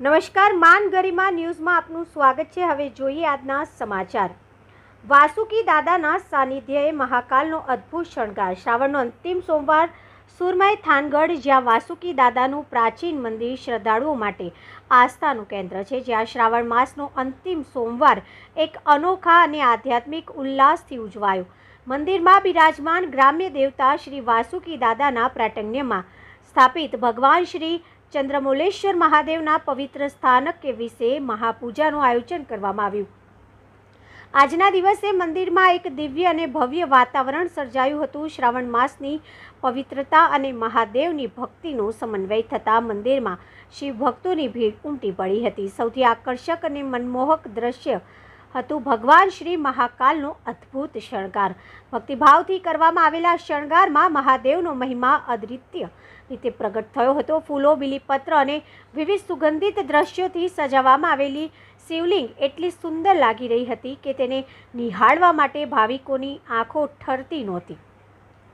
નમસ્કાર, માન ગરિમા ન્યૂઝમાં આપનું સ્વાગત છે. હવે જોઈએ આજના સમાચાર. વાસુકી દાદાના સાનિધ્યએ મહાકાલનો અદ્ભુત શણગાર. શ્રાવણનો અંતિમ સોમવાર સુરમય થાનગઢ, જ્યાં વાસુકી દાદાનું પ્રાચીન મંદિર શ્રદ્ધાળુઓ માટે આસ્થાનું કેન્દ્ર છે. જ્યાં શ્રાવણ માસનો અંતિમ સોમવાર એક અનોખા અને આધ્યાત્મિક ઉલ્લાસથી ઉજવાયો. મંદિરમાં બિરાજમાન ગ્રામ્ય દેવતા શ્રી વાસુકી દાદાના પ્રાટણ્યમાં સ્થાપિત ભગવાન શ્રી ચંદ્રમૌલેશ્વર મહાદેવના પવિત્ર સ્થાનક કે વિશે મહાપૂજાનું આયોજન કરવામાં આવ્યું. આજના દિવસે મંદિરમાં એક દિવ્ય અને ભવ્ય વાતાવરણ સર્જાયું હતું. શ્રાવણ માસની પવિત્રતા અને મહાદેવની ભક્તિનો સમન્વય થતાં મંદિરમાં શિવ ભક્તોની ભીડ ઉમટી પડી હતી. સૌથી આકર્ષક અને મનમોહક દ્રશ્ય હતું. ભગવાન શ્રી મહાકાલનો અદ્ભુત શણગાર. ભક્તિભાવથી કરવામાં આવેલા શણગારમાં મહાદેવનો મહિમા અદ્વિતીય રીતે પ્રગટ થયો હતો. ફૂલો, બિલીપત્ર અને વિવિધ સુગંધિત દ્રશ્યોથી સજાવવામાં આવેલી શિવલિંગ એટલી સુંદર લાગી રહી હતી કે તેને નિહાળવા માટે ભાવિકોની આંખો ઠરતી નહોતી.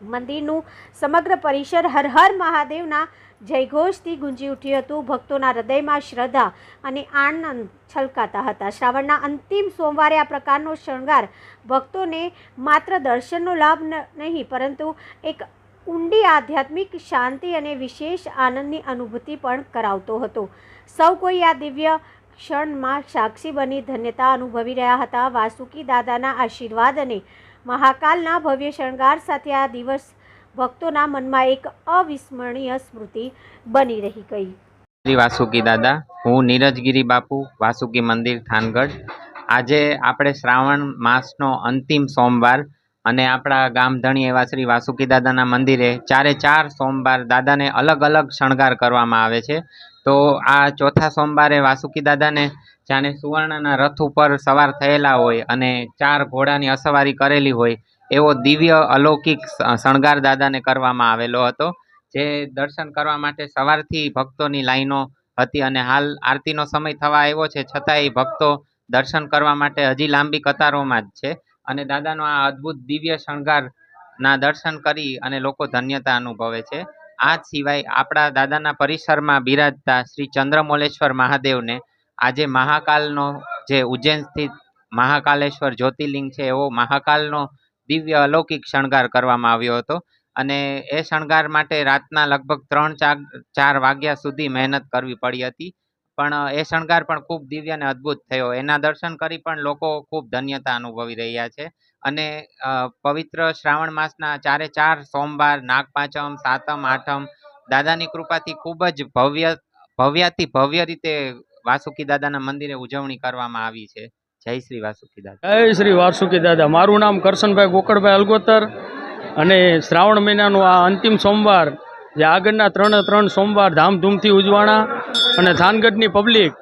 મંદિરનું સમગ્ર પરિસર હર હર મહાદેવના જયઘોષથી ગુંજી ઉઠ્યું હતું. ભક્તોના હૃદયમાં શ્રદ્ધા અને આનંદ છલકાતા હતા. શ્રાવણના અંતિમ સોમવારે આ પ્રકારનો શણગાર ભક્તોને માત્ર દર્શનનો લાભ નહીં, પરંતુ એક ઊંડી આધ્યાત્મિક શાંતિ અને વિશેષ આનંદની અનુભૂતિ પણ કરાવતો હતો. સૌ કોઈ આ દિવ્ય ક્ષણમાં સાક્ષી બની ધન્યતા અનુભવી રહ્યા હતા. વાસુકી દાદાના આશીર્વાદ અને મહાકાલના ભવ્ય શણગાર સાથે આ દિવસ ભક્તોના મનમાં એક અવિસ્મરણીય સ્મૃતિ બની રહી ગઈ. શ્રી વાસુકી દાદા, હું નીરજગીરી બાપુ, વાસુકી મંદિર, થાનગઢ. આજે આપણે શ્રાવણ માસનો અંતિમ સોમવાર અને આપણા ગામધણી એવા શ્રી વાસુકી દાદાના મંદિરે ચારે ચાર સોમવાર દાદાને અલગ અલગ શણગાર કરવામાં આવે છે. તો આ ચોથા સોમવારે વાસુકી દાદાને જાણે સુવર્ણના રથ ઉપર સવાર થયેલા હોય અને ચાર ઘોડાની અસવારી કરેલી હોય, એવો દિવ્ય અલૌકિક શણગાર દાદાને કરવામાં આવેલો હતો, જે દર્શન કરવા માટે સવારથી ભક્તોની લાઈનો હતી અને હાલ આરતીનો સમય થવા આવ્યો છે. છતાંય ભક્તો દર્શન કરવા માટે હજી લાંબી કતારોમાં જ છે અને દાદાનો આ અદ્ભુત દિવ્ય શણગારના દર્શન કરી અને લોકો ધન્યતા અનુભવે છે. આ સિવાય આપણા દાદાના પરિસરમાં બિરાજતા શ્રી ચંદ્રમોલેશ્વર મહાદેવને આજે મહાકાલનો જે ઉજ્જૈન સ્થિત મહાકાલેશ્વર જ્યોતિર્લિંગ છે, એવો મહાકાલનો દિવ્ય અલૌકિક શણગાર કરવામાં આવ્યો હતો. અને એ શણગાર માટે રાતના લગભગ ત્રણ ચાર ચાર વાગ્યા સુધી મહેનત કરવી પડી હતી. પણ એ શણગાર પણ ખૂબ દિવ્ય અને અદ્ભુત થયો. એના દર્શન કરી પણ લોકો ખૂબ ધન્યતા અનુભવી રહ્યા છે. અને પવિત્ર શ્રાવણ માસના ચારે ચાર સોમવાર નાગપાંચમ સાતમ, આઠમ, દાદાની કૃપાથી ખૂબ જ ભવ્ય ભવ્યાથી ભવ્ય રીતે વાસુકી દાદાના મંદિરે ઉજવણી કરવામાં આવી છે. જય શ્રી વાસુકી દાદા જય શ્રી વાસુકી દાદા મારું નામ કરશનભાઈ ગોકળભાઈ અલગોતર અને શ્રાવણ મહિનાનું આ અંતિમ સોમવાર, જે આગળના ત્રણે ત્રણ સોમવાર ધામધૂમથી ઉજવાણા અને થાનગઢની પબ્લિક,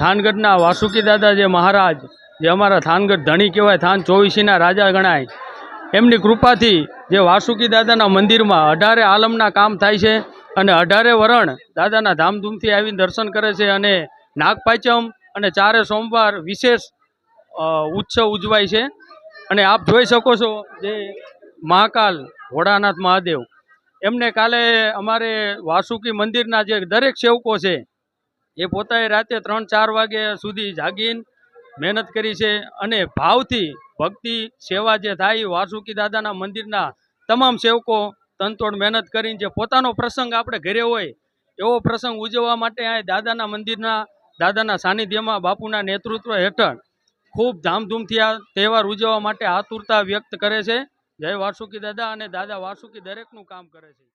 થાનગઢના વાસુકી દાદા જે મહારાજ, જે અમારા થાનગઢ ધણી કહેવાય, થાન ચોવીસીના રાજા ગણાય, એમની કૃપાથી જે વાસુકી દાદાના મંદિરમાં અઢારે આલમના કામ થાય છે અને અઢારે વરણ દાદાના ધામધૂમથી આવીને દર્શન કરે છે અને નાગપાંચમ અને ચારે સોમવાર વિશેષ ઉત્સવ ઉજવાય છે. અને આપ જોઈ શકો છો જે મહાકાલ ભોળાનાથ મહાદેવ. એમને કાલે અમારે વાસુકી મંદિરના જે દરેક સેવકો છે, એ પોતાએ રાતે ત્રણ ચાર વાગે સુધી જાગીને મહેનત કરી છે અને ભાવથી ભક્તિ, સેવા જે થાય વાસુકી દાદાના મંદિરના તમામ સેવકો તનતોડ મહેનત કરીને જે પોતાનો પ્રસંગ આપણે ઘરે હોય, એવો પ્રસંગ ઉજવવા માટે આ દાદાના મંદિરના દાદાના સાનિધ્યમાં બાપુના નેતૃત્વ હેઠળ ખૂબ ધામધૂમથી આ તહેવાર ઉજવવા માટે આતુરતા વ્યક્ત કરે છે. જય વાસુકી દાદા અને દાદા વાસુકી દરેકનું કામ કરે છે.